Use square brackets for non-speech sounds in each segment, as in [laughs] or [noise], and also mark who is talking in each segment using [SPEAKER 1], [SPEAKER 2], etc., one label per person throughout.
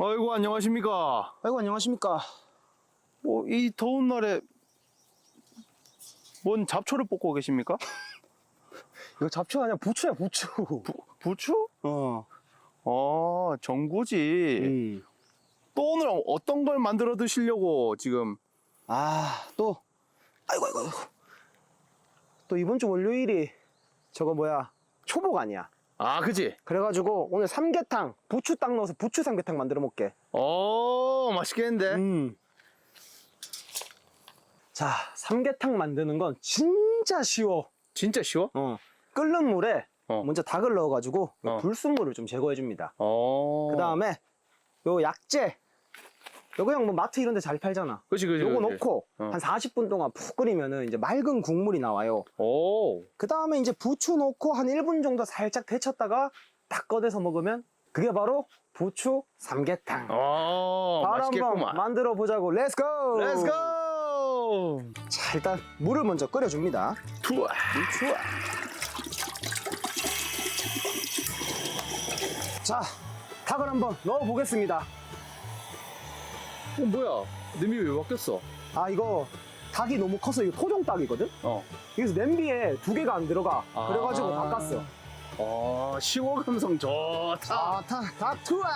[SPEAKER 1] 아이고 안녕하십니까.
[SPEAKER 2] 아이고 안녕하십니까.
[SPEAKER 1] 뭐이 더운 날에 뭔 잡초를 뽑고 계십니까? [laughs]
[SPEAKER 2] 이거 잡초 아니야 부추야 부추.
[SPEAKER 1] 부추?
[SPEAKER 2] 어.
[SPEAKER 1] 아 정구지.
[SPEAKER 2] 음.
[SPEAKER 1] 또 오늘 어떤 걸 만들어 드시려고 지금?
[SPEAKER 2] 아또 아이고 아이고 아이고. 또 이번 주 월요일이 저거 뭐야 초복 아니야.
[SPEAKER 1] 아 그지?
[SPEAKER 2] 그래가지고 오늘 삼계탕 부추 딱 넣어서 부추 삼계탕 만들어 먹게.
[SPEAKER 1] 어 맛있겠는데?
[SPEAKER 2] 음. 자 삼계탕 만드는 건 진짜 쉬워.
[SPEAKER 1] 진짜 쉬워?
[SPEAKER 2] 어. 끓는 물에
[SPEAKER 1] 어.
[SPEAKER 2] 먼저 닭을 넣어가지고 요
[SPEAKER 1] 어.
[SPEAKER 2] 불순물을 좀 제거해 줍니다.
[SPEAKER 1] 어.
[SPEAKER 2] 그 다음에 요 약재 요거 그냥 뭐 마트 이런 데 잘 팔잖아
[SPEAKER 1] 그지 그지.
[SPEAKER 2] 요거
[SPEAKER 1] 그지.
[SPEAKER 2] 넣고
[SPEAKER 1] 어.
[SPEAKER 2] 한 40분 동안 푹 끓이면은 이제 맑은 국물이 나와요
[SPEAKER 1] 오.
[SPEAKER 2] 그 다음에 이제 부추 넣고 한 1분 정도 살짝 데쳤다가 딱 꺼내서 먹으면 그게 바로 부추 삼계탕
[SPEAKER 1] 어
[SPEAKER 2] 바로 한번
[SPEAKER 1] 맛있겠구만.
[SPEAKER 2] 만들어 보자고 렛츠고
[SPEAKER 1] 렛츠고.
[SPEAKER 2] 자 일단 물을 먼저 끓여줍니다
[SPEAKER 1] 투아.
[SPEAKER 2] 추워 자 닭을 한번 넣어 보겠습니다
[SPEAKER 1] 어 뭐야? 냄비 왜 바뀌었어?
[SPEAKER 2] 아 이거 닭이 너무 커서 이거 토종 닭이거든?
[SPEAKER 1] 어.
[SPEAKER 2] 그래서 냄비에 두 개가 안 들어가
[SPEAKER 1] 아.
[SPEAKER 2] 그래가지고 바꿨어
[SPEAKER 1] 어 시워 감성 좋다.
[SPEAKER 2] 닭, 닭 투하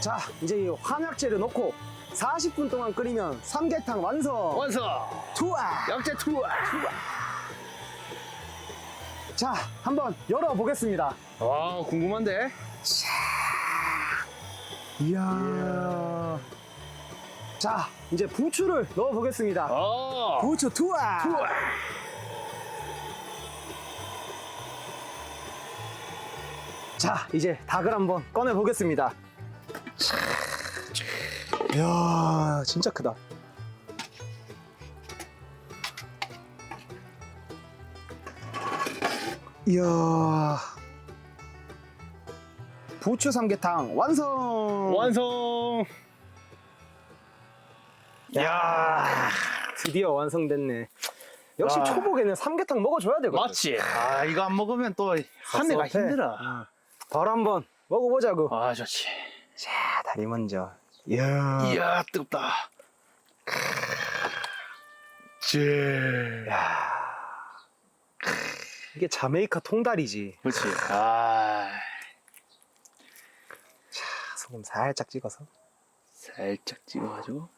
[SPEAKER 2] 자 이제 이 한약재를 넣고 40분 동안 끓이면 삼계탕 완성
[SPEAKER 1] 완성.
[SPEAKER 2] 투하
[SPEAKER 1] 약재 투아.
[SPEAKER 2] 자 한번 열어보겠습니다
[SPEAKER 1] 와 궁금한데.
[SPEAKER 2] 이야. 자 이제 부추를 넣어 보겠습니다.
[SPEAKER 1] 어.
[SPEAKER 2] 부추 투하.
[SPEAKER 1] 투아.
[SPEAKER 2] 자 이제 닭을 한번 꺼내 보겠습니다. 이야 진짜 크다. 이야 부추 삼계탕 완성
[SPEAKER 1] 완성.
[SPEAKER 2] 야 드디어 완성됐네 역시
[SPEAKER 1] 와.
[SPEAKER 2] 초복에는 삼계탕 먹어줘야 되거든
[SPEAKER 1] 맞지. 아 이거 안 먹으면 또 한 해가
[SPEAKER 2] 섭섭해.
[SPEAKER 1] 힘들어.
[SPEAKER 2] 바로 한번 먹어보자고
[SPEAKER 1] 아 좋지.
[SPEAKER 2] 자 다리 먼저 이야
[SPEAKER 1] 이야 뜨겁다. 제.
[SPEAKER 2] 이게 자메이카 통다리지
[SPEAKER 1] 그렇지. 아
[SPEAKER 2] 소금 살짝 찍어서
[SPEAKER 1] 살짝 찍어가지고.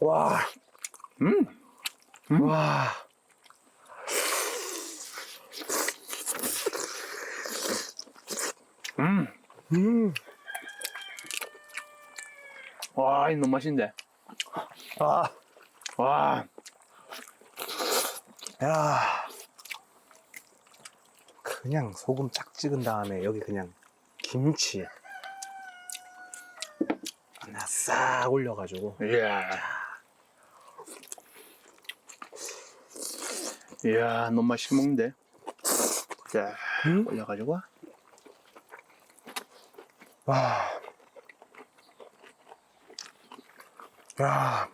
[SPEAKER 2] 와,
[SPEAKER 1] 음.
[SPEAKER 2] 와.
[SPEAKER 1] 음.
[SPEAKER 2] 음.
[SPEAKER 1] 와 이거 너무 맛있는데.
[SPEAKER 2] 아,
[SPEAKER 1] 와.
[SPEAKER 2] 야. 그냥 소금 쫙 찍은 다음에 여기 그냥 김치 하나 싹 올려가지고
[SPEAKER 1] 이야. 이야 너무 맛있게 먹는데. 자
[SPEAKER 2] 음?
[SPEAKER 1] 올려가지고.
[SPEAKER 2] 와. 야.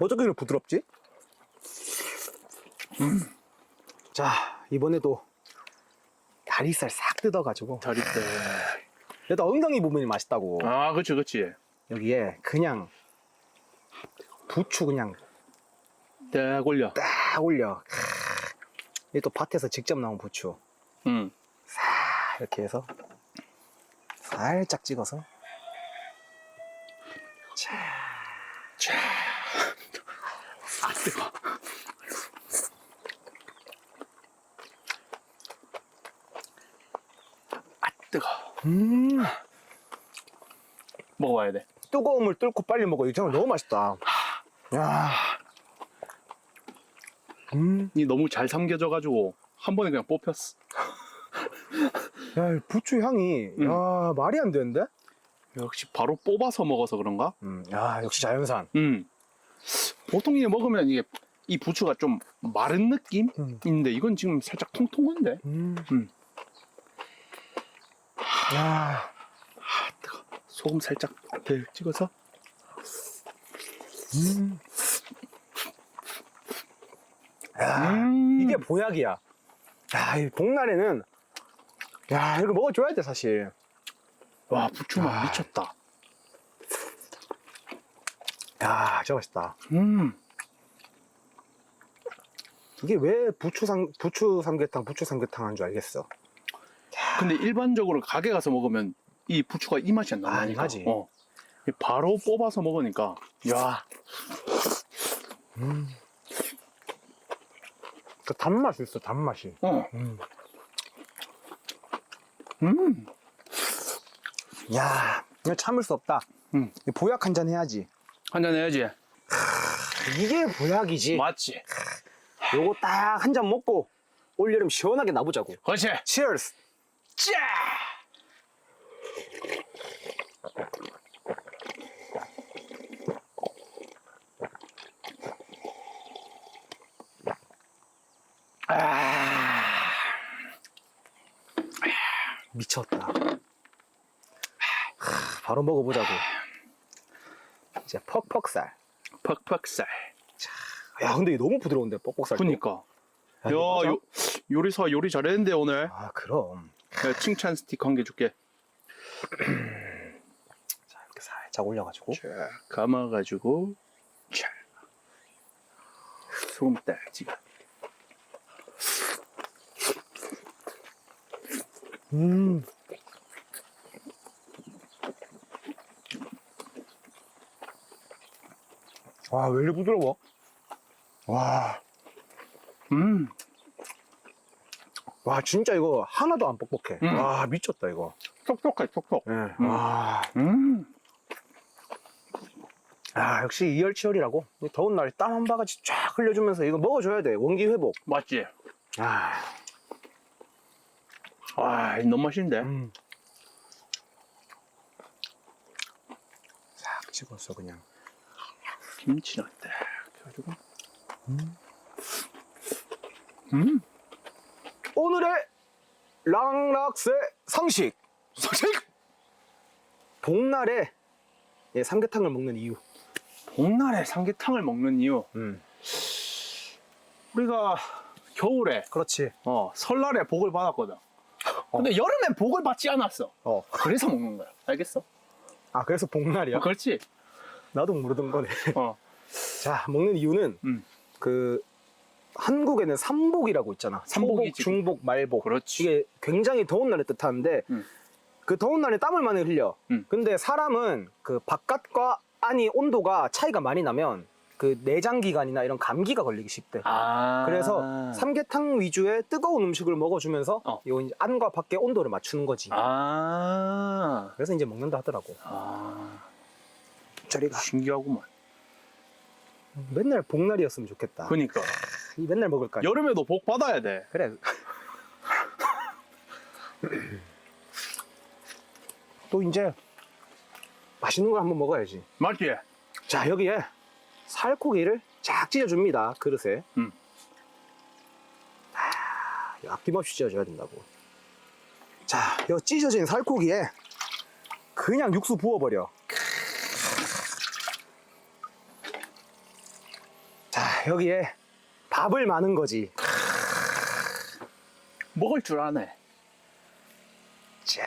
[SPEAKER 2] 어떻게 이렇게 부드럽지? 자, 이번에도 다리살 싹 뜯어가지고.
[SPEAKER 1] 다리 때.
[SPEAKER 2] 일단 엉덩이 부분이 맛있다고.
[SPEAKER 1] 아 그렇지 그렇지.
[SPEAKER 2] 여기에 그냥 부추 그냥
[SPEAKER 1] 딱 올려.
[SPEAKER 2] 딱 올려. 이또 밭에서 직접 나온 부추.
[SPEAKER 1] 응.
[SPEAKER 2] 이렇게 해서 살짝 찍어서.
[SPEAKER 1] 자. 아 뜨거. 아 뜨거.
[SPEAKER 2] 음.
[SPEAKER 1] 먹어봐야 돼.
[SPEAKER 2] 뜨거움을 뚫고 빨리 먹어. 이거 정말 너무 맛있다. 야. 음.
[SPEAKER 1] 이 너무 잘 삼겨져가지고 한 번에 그냥 뽑혔어. [laughs]
[SPEAKER 2] 야, 이 부추 향이,
[SPEAKER 1] 음.
[SPEAKER 2] 야, 말이 안 되는데?
[SPEAKER 1] 역시 바로 뽑아서 먹어서 그런가?
[SPEAKER 2] 음, 야, 역시 자연산.
[SPEAKER 1] 음. 보통 이게 먹으면 이게 이 부추가 좀 마른 느낌인데
[SPEAKER 2] 음.
[SPEAKER 1] 이건 지금 살짝 통통한데?
[SPEAKER 2] 음.
[SPEAKER 1] 음.
[SPEAKER 2] 야,
[SPEAKER 1] 아 뜨거. 소금 살짝 대 찍어서.
[SPEAKER 2] 음. 야,
[SPEAKER 1] 음.
[SPEAKER 2] 이게 보약이야. 야, 이 복날에는 야 이거 먹어줘야 돼 사실.
[SPEAKER 1] 와 부추맛
[SPEAKER 2] 아.
[SPEAKER 1] 미쳤다.
[SPEAKER 2] 야, 진짜 맛있다.
[SPEAKER 1] 음.
[SPEAKER 2] 이게 왜 부추 삼 부추 삼계탕, 부추 삼계탕 한 줄 알겠어.
[SPEAKER 1] 근데 일반적으로 가게 가서 먹으면 이 부추가 이 맛이 안
[SPEAKER 2] 아,
[SPEAKER 1] 나니까.
[SPEAKER 2] 나지.
[SPEAKER 1] 어. 이 바로 뽑아서 먹으니까 야
[SPEAKER 2] 그 단맛이 있어, 단맛이.
[SPEAKER 1] 어.
[SPEAKER 2] 음.
[SPEAKER 1] 음.
[SPEAKER 2] 야, 이거 참을 수 없다.
[SPEAKER 1] 음.
[SPEAKER 2] 이 보약 한 잔 해야지.
[SPEAKER 1] 한잔 해야지.
[SPEAKER 2] 이게 보약이지.
[SPEAKER 1] 맞지.
[SPEAKER 2] 요거 딱 한 잔 먹고 올여름 시원하게 나보자고.
[SPEAKER 1] 그렇지.
[SPEAKER 2] 치얼스.
[SPEAKER 1] 짜. 아.
[SPEAKER 2] 미쳤다. 하, 바로 먹어보자고. 이제 퍽퍽살.
[SPEAKER 1] 퍽퍽살.
[SPEAKER 2] 야, 근데 이게 너무 부드러운데, 퍽퍽살.
[SPEAKER 1] 그니까. 야? 요, 요리사 요리 잘했는데 오늘.
[SPEAKER 2] 아, 그럼.
[SPEAKER 1] 칭찬 스티커 한 개 줄게.
[SPEAKER 2] 자, 이렇게 살짝 올려가지고.
[SPEAKER 1] 자, 감아가지고, 자, 소금 딱 찍어.
[SPEAKER 2] 음. 와, 왜 이렇게 부드러워? 와,
[SPEAKER 1] 음,
[SPEAKER 2] 와, 진짜 이거 하나도 안 뻑뻑해.
[SPEAKER 1] 음.
[SPEAKER 2] 와, 미쳤다, 이거.
[SPEAKER 1] 촉촉해, 촉촉.
[SPEAKER 2] 예.
[SPEAKER 1] 음.
[SPEAKER 2] 와,
[SPEAKER 1] 음,
[SPEAKER 2] 아, 역시 이열치열이라고. 이 더운 날에 땀 한 바가지 쫙 흘려주면서 이거 먹어줘야 돼. 원기 회복.
[SPEAKER 1] 맞지?
[SPEAKER 2] 아,
[SPEAKER 1] 와, 너무 맛있는데?
[SPEAKER 2] 음. 싹 찍었어, 그냥.
[SPEAKER 1] 김치는 딱 해가지고. 음,
[SPEAKER 2] 오늘의 랑락새 상식.
[SPEAKER 1] 선생
[SPEAKER 2] 복날에 예, 삼계탕을 먹는 이유.
[SPEAKER 1] 복날에 삼계탕을 먹는 이유.
[SPEAKER 2] 음.
[SPEAKER 1] 우리가 겨울에,
[SPEAKER 2] 그렇지.
[SPEAKER 1] 어, 설날에 복을 받았거든. 근데 여름엔 복을 받지 않았어.
[SPEAKER 2] 어.
[SPEAKER 1] 그래서 먹는 거야. 알겠어?
[SPEAKER 2] 아, 그래서 복날이야?
[SPEAKER 1] 그렇지?
[SPEAKER 2] 나도 모르던 거네.
[SPEAKER 1] 어.
[SPEAKER 2] 자, 먹는 이유는
[SPEAKER 1] 음.
[SPEAKER 2] 그 한국에는 삼복이라고 있잖아.
[SPEAKER 1] 삼복이지.
[SPEAKER 2] 초복, 중복, 말복.
[SPEAKER 1] 그렇지.
[SPEAKER 2] 이게 굉장히 더운 날을 뜻하는데
[SPEAKER 1] 음.
[SPEAKER 2] 그 더운 날에 땀을 많이 흘려.
[SPEAKER 1] 음.
[SPEAKER 2] 근데 사람은 그 바깥과 안이 온도가 차이가 많이 나면 그 내장 기관이나 이런 감기가 걸리기 쉽대.
[SPEAKER 1] 아.
[SPEAKER 2] 그래서 삼계탕 위주의 뜨거운 음식을 먹어주면서
[SPEAKER 1] 어.
[SPEAKER 2] 요 이제 안과 밖의 온도를 맞추는 거지.
[SPEAKER 1] 아.
[SPEAKER 2] 그래서 이제 먹는다 하더라고.
[SPEAKER 1] 아.
[SPEAKER 2] 저리가
[SPEAKER 1] 신기하구만.
[SPEAKER 2] 맨날 복날이었으면 좋겠다.
[SPEAKER 1] 그니까.
[SPEAKER 2] 이 맨날 먹을까?
[SPEAKER 1] 여름에도 복 받아야 돼.
[SPEAKER 2] 그래. [laughs] 또 이제 맛있는 걸 한번 먹어야지.
[SPEAKER 1] 맞지?
[SPEAKER 2] 자 여기에 살코기를 쫙 찢어줍니다 그릇에.
[SPEAKER 1] 음.
[SPEAKER 2] 아, 아낌없이 찢어줘야 된다고. 자, 이 찢어진 살코기에 그냥 육수 부어버려. 자, 여기에 밥을 마는 거지.
[SPEAKER 1] 먹을 줄 아네.
[SPEAKER 2] 자,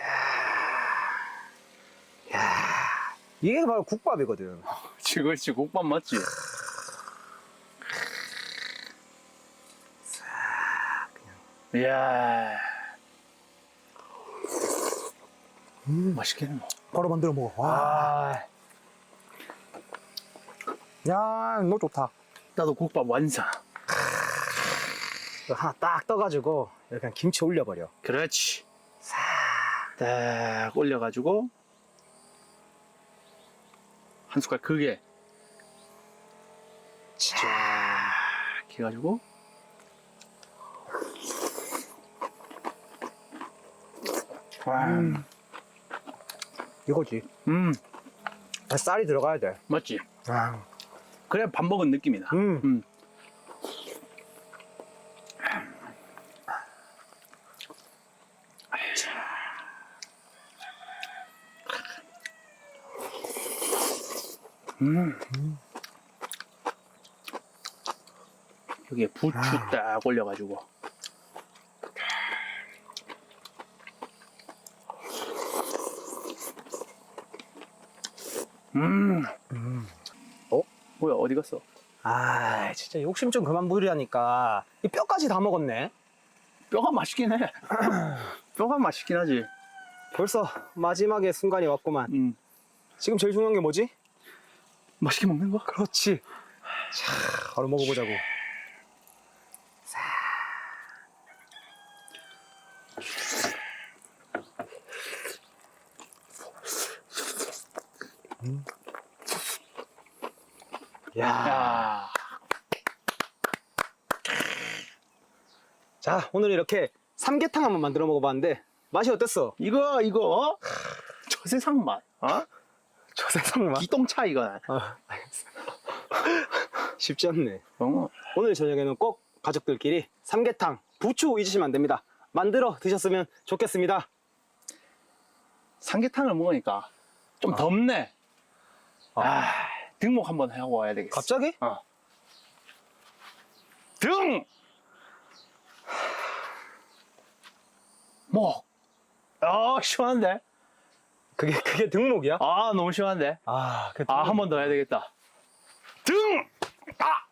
[SPEAKER 2] 야, 이게 바로 국밥이거든.
[SPEAKER 1] 그렇지, 그렇지. 국밥 맞지? 이야. 맛있겠네.
[SPEAKER 2] 바로 만들어 먹어. 와,
[SPEAKER 1] 아,
[SPEAKER 2] 야, 너 좋다.
[SPEAKER 1] 나도 국밥 완성.
[SPEAKER 2] 이거 하나 딱 떠가지고 이렇게 그냥 김치 올려버려.
[SPEAKER 1] 그렇지.
[SPEAKER 2] 싹.
[SPEAKER 1] 딱 올려가지고 한 숟갈 크게
[SPEAKER 2] 자,
[SPEAKER 1] 쫙 해가지고
[SPEAKER 2] 음. 이거지.
[SPEAKER 1] 음
[SPEAKER 2] 쌀이 들어가야 돼.
[SPEAKER 1] 맞지?
[SPEAKER 2] 아,
[SPEAKER 1] 그래 밥 먹은 느낌이다.
[SPEAKER 2] 음.
[SPEAKER 1] 음. 음. 여기에 부추 딱 올려가지고. 음. 어? 뭐야, 어디 갔어?
[SPEAKER 2] 아, 진짜 욕심 좀 그만 부리라니까. 이 뼈까지 다 먹었네.
[SPEAKER 1] 뼈가 맛있긴 해. [clears throat] 뼈가 맛있긴 하지.
[SPEAKER 2] 벌써 마지막에 순간이 왔구만.
[SPEAKER 1] 음.
[SPEAKER 2] 지금 제일 중요한 게 뭐지?
[SPEAKER 1] 맛있게 먹는 거?
[SPEAKER 2] 그렇지. 자, 바로 먹어보자고. 음. 야,
[SPEAKER 1] 야.
[SPEAKER 2] 자 오늘 이렇게 삼계탕 한번 만들어 먹어봤는데 맛이 어땠어?
[SPEAKER 1] 이거, 이거, 어? 저 세상 맛. 어?
[SPEAKER 2] 저 세상 맛.
[SPEAKER 1] 기똥차, 이거.
[SPEAKER 2] 아. [laughs] 쉽지 않네.
[SPEAKER 1] 어.
[SPEAKER 2] 오늘 저녁에는 꼭 가족들끼리 삼계탕, 부추 잊으시면 안 됩니다. 만들어 드셨으면 좋겠습니다.
[SPEAKER 1] 삼계탕을 먹으니까 좀
[SPEAKER 2] 아.
[SPEAKER 1] 덥네.
[SPEAKER 2] 아.
[SPEAKER 1] 아, 등목 한번 하고 와야 되겠어.
[SPEAKER 2] 갑자기?
[SPEAKER 1] 어. 등! 목. 아, 시원한데?
[SPEAKER 2] 그게 그게 등록이야?
[SPEAKER 1] 아, 너무 시원한데?
[SPEAKER 2] 아, 그
[SPEAKER 1] 아, 한 번 더 해야 되겠다. 등! 아!